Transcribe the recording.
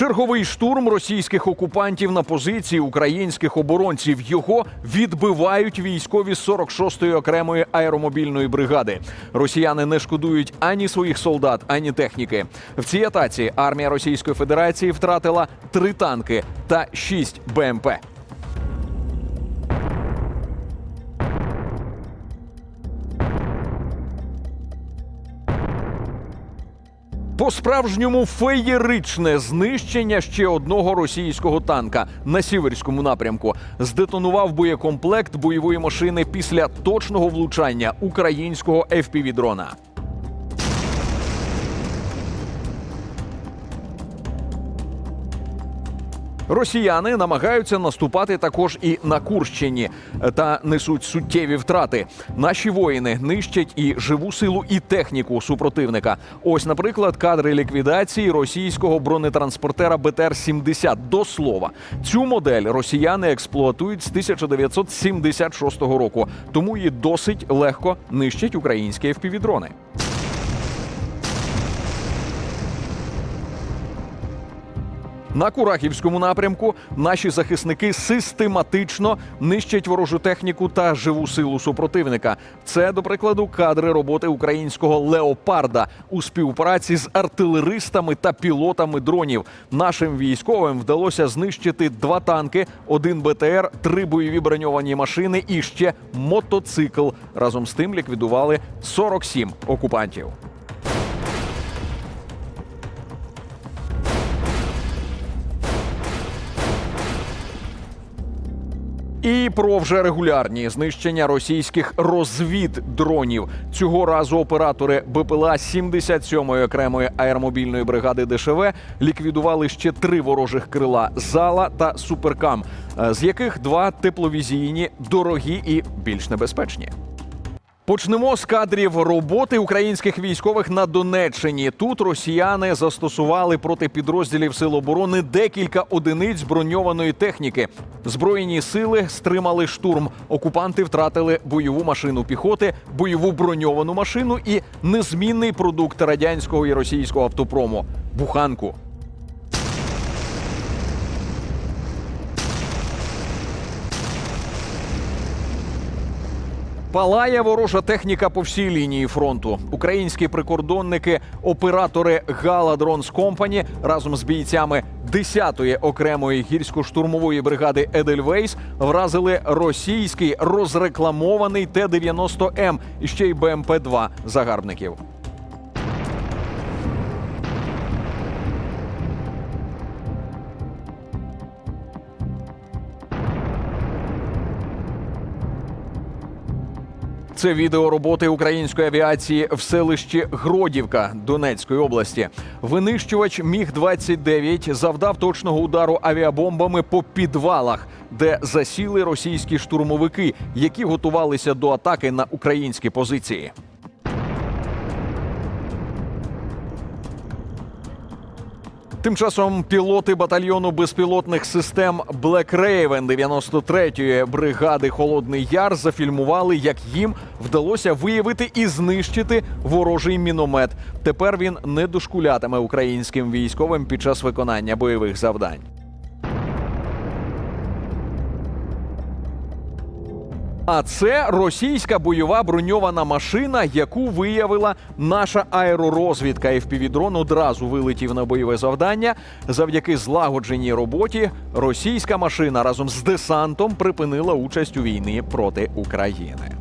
Черговий штурм російських окупантів на позиції українських оборонців. Його відбивають військові 46-ї окремої аеромобільної бригади. Росіяни не шкодують ані своїх солдат, ані техніки. В цій атаці армія Російської Федерації втратила три танки та шість БМП. По-справжньому феєричне знищення ще одного російського танка на сіверському напрямку здетонував боєкомплект бойової машини після точного влучання українського FPV-дрона. Росіяни намагаються наступати також і на Курщині та несуть суттєві втрати. Наші воїни нищать і живу силу, і техніку супротивника. Ось, наприклад, кадри ліквідації російського бронетранспортера БТР-70. До слова, цю модель росіяни експлуатують з 1976 року, тому її досить легко нищать українські FPV-дрони. На Курахівському напрямку наші захисники систематично нищать ворожу техніку та живу силу супротивника. Це, до прикладу, кадри роботи українського леопарда у співпраці з артилеристами та пілотами дронів. Нашим військовим вдалося знищити два танки, один БТР, три бойові броньовані машини і ще мотоцикл. Разом з тим ліквідували 47 окупантів. І про вже регулярні знищення російських розвіддронів. Цього разу оператори БПЛА 77-ї окремої аеромобільної бригади ДШВ ліквідували ще три ворожих крила зала та суперкам, е, з яких два тепловізійні, дорогі і більш небезпечні. Почнемо з кадрів роботи українських військових на Донеччині. Тут росіяни застосували проти підрозділів Сил оборони декілька одиниць броньованої техніки. Збройні сили стримали штурм. Окупанти втратили бойову машину піхоти, бойову броньовану машину і незмінний продукт радянського і російського автопрому буханку. Палає ворожа техніка по всій лінії фронту. Українські прикордонники, оператори Гала Дронс Компані разом з бійцями 10-ї окремої гірсько-штурмової бригади Едельвейс вразили російський розрекламований Т-90М і ще й БМП-2 загарбників. Це відео роботи української авіації в селищі Гродівка Донецької області. Винищувач Міг 29 завдав точного удару авіабомбами по підвалах, де засіли російські штурмовики, які готувалися до атаки на українські позиції. Тим часом пілоти батальйону безпілотних систем Black Raven 93-ї бригади Холодний Яр зафільмували, як їм вдалося виявити і знищити ворожий міномет. Тепер він не дошкулятиме українським військовим під час виконання бойових завдань. А це російська бойова броньована машина, яку виявила наша аеророзвідка. FPV-дрон одразу вилетів на бойове завдання. Завдяки злагодженій роботі російська машина разом з десантом припинила участь у війні проти України.